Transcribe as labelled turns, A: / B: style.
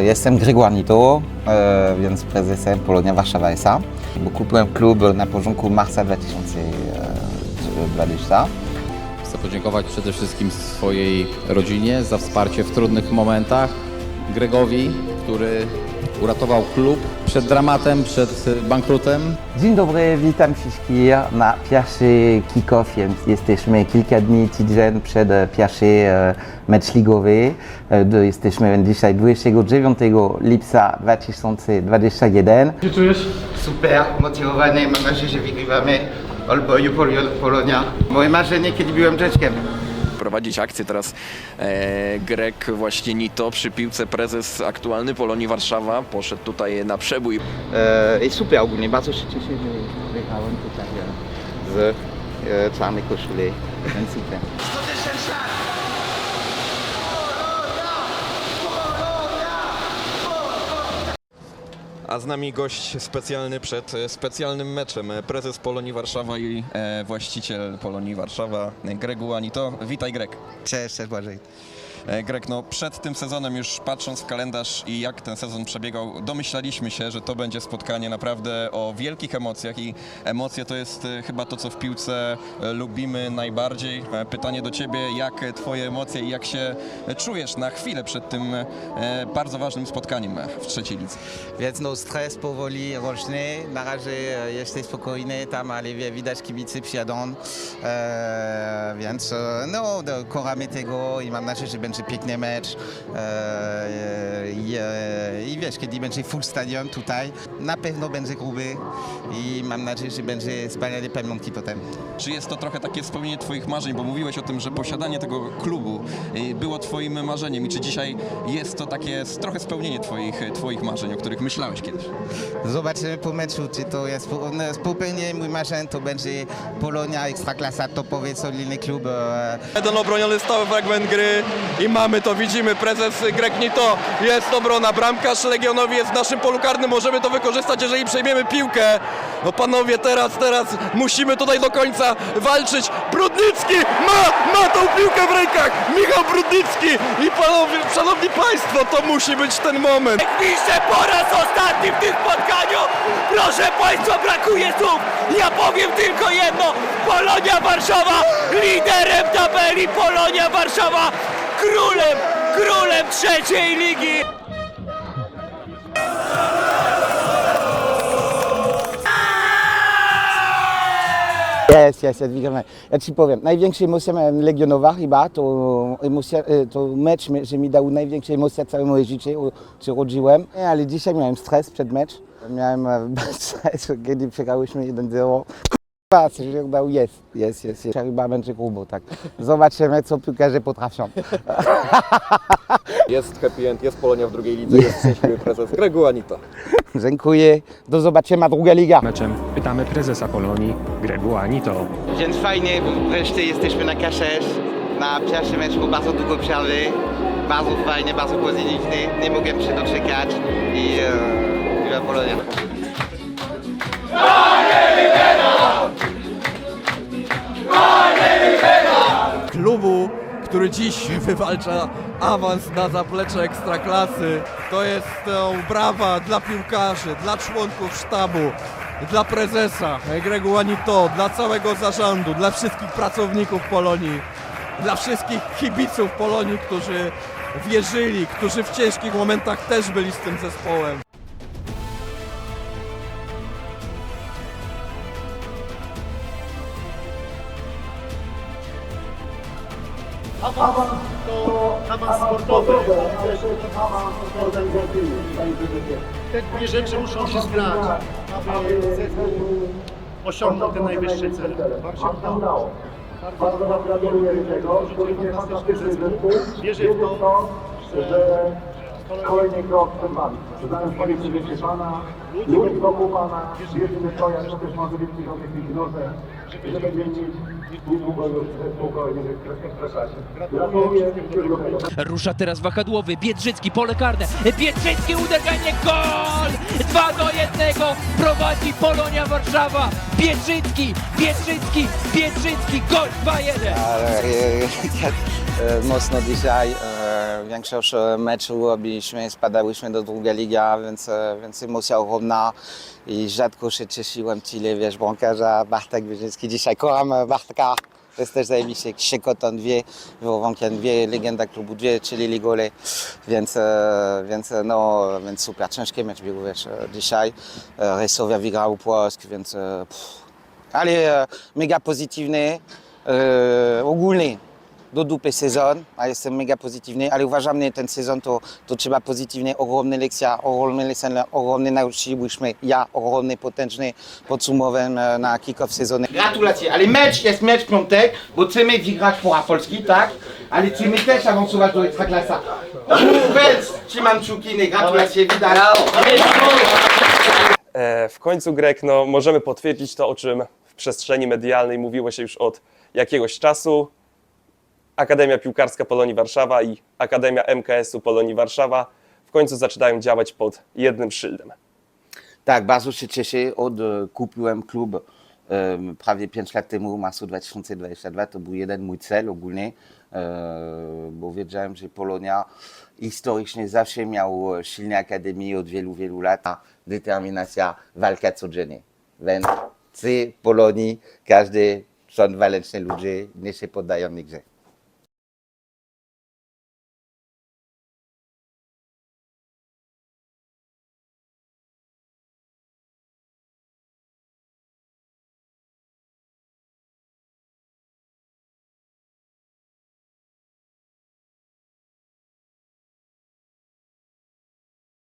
A: E, Jestem Grzegorz Nito, e, więc prezesem Polonia Warszawa S.A. Bo kupiłem klub na początku marca 2020.
B: Chcę podziękować przede wszystkim swojej rodzinie za wsparcie w trudnych momentach, Gregowi, który uratował klub przed dramatem, przed bankrutem.
A: Dzień dobry, witam wszystkich na pierwszy kick-off. Jesteśmy kilka dni tydzień przed pierwszy e, mecz ligowy. E, do- Jesteśmy dzisiaj 29 lipca 2021.
C: się czujesz?
D: Super, motywowany, mam nadzieję, że wygrywamy Olboju Pol Polonia. Moje marzenie, kiedy byłem dzieckiem.
E: Prowadzić akcję. Teraz e, Grek właśnie Nito przy piłce prezes aktualny Polonii Warszawa poszedł tutaj na przebój.
D: E, I super ogólnie, bardzo się cieszę, że wygrałem tutaj e, z e, czarnej koszuli. Więc super.
E: A z nami gość specjalny przed e, specjalnym meczem. E, Prezes Polonii Warszawa i e, właściciel Polonii Warszawa e, Gregu Anito. Witaj Greg.
D: Cześć, cześć Błażej.
E: E, Greg, no przed tym sezonem już patrząc w kalendarz i jak ten sezon przebiegał, domyślaliśmy się, że to będzie spotkanie naprawdę o wielkich emocjach i emocje to jest e, chyba to, co w piłce e, lubimy najbardziej. Pytanie do Ciebie, jak Twoje emocje i jak się czujesz na chwilę przed tym bardzo ważnym spotkaniem w trzeciej lidze?
D: Więc no stres powoli rośnie. Na razie jesteś spokojny, tam ale widać kibicy przyjadą. E, więc no, kochamy tego i mam nadzieję, że będzie piękny mecz. E, i, e, I wiesz, kiedy będzie full stadion tutaj, na pewno będzie gruby i mam nadzieję, że będzie wspaniale pamiątki potem.
E: Czy jest to trochę takie spełnienie Twoich marzeń, bo mówiłeś o tym, że posiadanie tego klubu y, było Twoim marzeniem i czy dzisiaj jest to takie trochę spełnienie Twoich, twoich marzeń, o których myślałeś kiedyś?
D: Zobaczymy po meczu, czy to jest no, spełnienie mój marzeń, to będzie Polonia, Ekstraklasa, topowy, solidny klub. E,
E: Jeden obroniony stały fragment gry i mamy to, widzimy, prezes Greg Nito, jest obrona, bramkarz Legionowi jest w naszym polu karnym, możemy to wykorzystać, jeżeli przejmiemy piłkę. No panowie, teraz, teraz musimy tutaj do końca walczyć. Brudnicki ma, ma tą piłkę w rękach, Michał Brudnicki i panowie, szanowni państwo, to musi być ten moment.
F: Piszę po raz ostatni w tym spotkaniu! Proszę Państwa, brakuje słów! Ja powiem tylko jedno! Polonia Warszawa liderem tabeli! Polonia Warszawa królem, królem trzeciej ligi!
A: Jest, jest, jest, wygramy. Ja Ci powiem, największe emocje miałem Legionowa chyba, to, emocja, e, to mecz, że mi dał największe emocje całe moje życie, się rodziłem. Ale dzisiaj miałem stres przed mecz. Miałem e, stres, kiedy przegrałyśmy 1-0. Się udało, jest, jest, jest, jest. Chyba będzie grubo, tak. Zobaczymy, co piłkarze potrafią.
E: Jest happy end, jest Polonia w drugiej lidze, jest szczęśliwy prezes Gregu Anito.
A: Dziękuję, do zobaczenia, druga liga.
G: meczem pytamy prezesa Polonii Gregu Anito.
D: Więc fajnie, bo wreszcie jesteśmy na K6. Na pierwszym meczu bardzo długo przerwy. Bardzo fajnie, bardzo pozytywny. Nie mogłem się doczekać i e, Polonia.
H: Który dziś wywalcza awans na zaplecze ekstraklasy. To jest to brawa dla piłkarzy, dla członków sztabu, dla prezesa Gregu Anito, dla całego zarządu, dla wszystkich pracowników Polonii, dla wszystkich kibiców Polonii, którzy wierzyli, którzy w ciężkich momentach też byli z tym zespołem.
C: Te dwie rzeczy muszą się zgrać, aby zespół osiągnął te najwyższe cele. Wam się udało. Bardzo Wam gratuluję tego, że fantastyczny zespół. Wierzę w to, że
I: Kolejny krok przed Wami. Znając Policji wiecie Pana, ludzi wokół Pana, wierzymy w to, jak może być w tych pieniądze, że będziemy mieć niedługo już kolejny w Ekstraklasie. Gratuluję.
F: Rusza teraz wahadłowy, Biedrzycki, pole karne, Biedrzycki uderzenie, gol! 2 do 1 prowadzi Polonia Warszawa, Biedrzycki, Biedrzycki, Biedrzycki, gol 2-1.
A: E, mocno dzisiaj. E, większość e, meczu robiliśmy, spadałyśmy do drugiej ligi, więc, więc emocja ogromna i rzadko się cieszyłem tyle, wiesz, bramkarza Bartek Wierzyński. Dzisiaj kocham Bartka. To jest też zajebiście, Siekoton dwie, Wronkian dwie, legenda klubu dwie, czyli ligole, więc, więc, no, więc super, ciężki mecz był, wiesz, dzisiaj. Resowia wygrał Płock, więc pff, ale mega pozytywny, ogólny do dupy sezon, a jestem mega pozytywny, ale uważam, że ten sezon to, to trzeba pozytywnie, ogromne lekcja, ogromne lekcje, ogromne nauczyliśmy, ja ogromny, potężny podsumowałem e, na kick-off sezonu. Gratulacje, ale mecz jest mecz piątek, bo chcemy wygrać Puchar Polski, tak? Ale chcemy też awansować do Ekstraklasa. Więc trzymam kciuki, gratulacje, widać.
J: E, W końcu Grek, no, możemy potwierdzić to, o czym w przestrzeni medialnej mówiło się już od jakiegoś czasu. Akademia Piłkarska Polonii Warszawa i Akademia MKS-u Polonii Warszawa w końcu zaczynają działać pod jednym szyldem.
A: Tak, bardzo się cieszę. Od e, kupiłem klub em, prawie 5 lat temu, w marcu 2022. To był jeden mój cel ogólnie, e, bo wiedziałem, że Polonia historycznie zawsze miał silne akademie od wielu, wielu lat. Determinacja, walka codziennie. Więc w Polonii każdy są waleczne ludzie, nie się poddają nigdzie.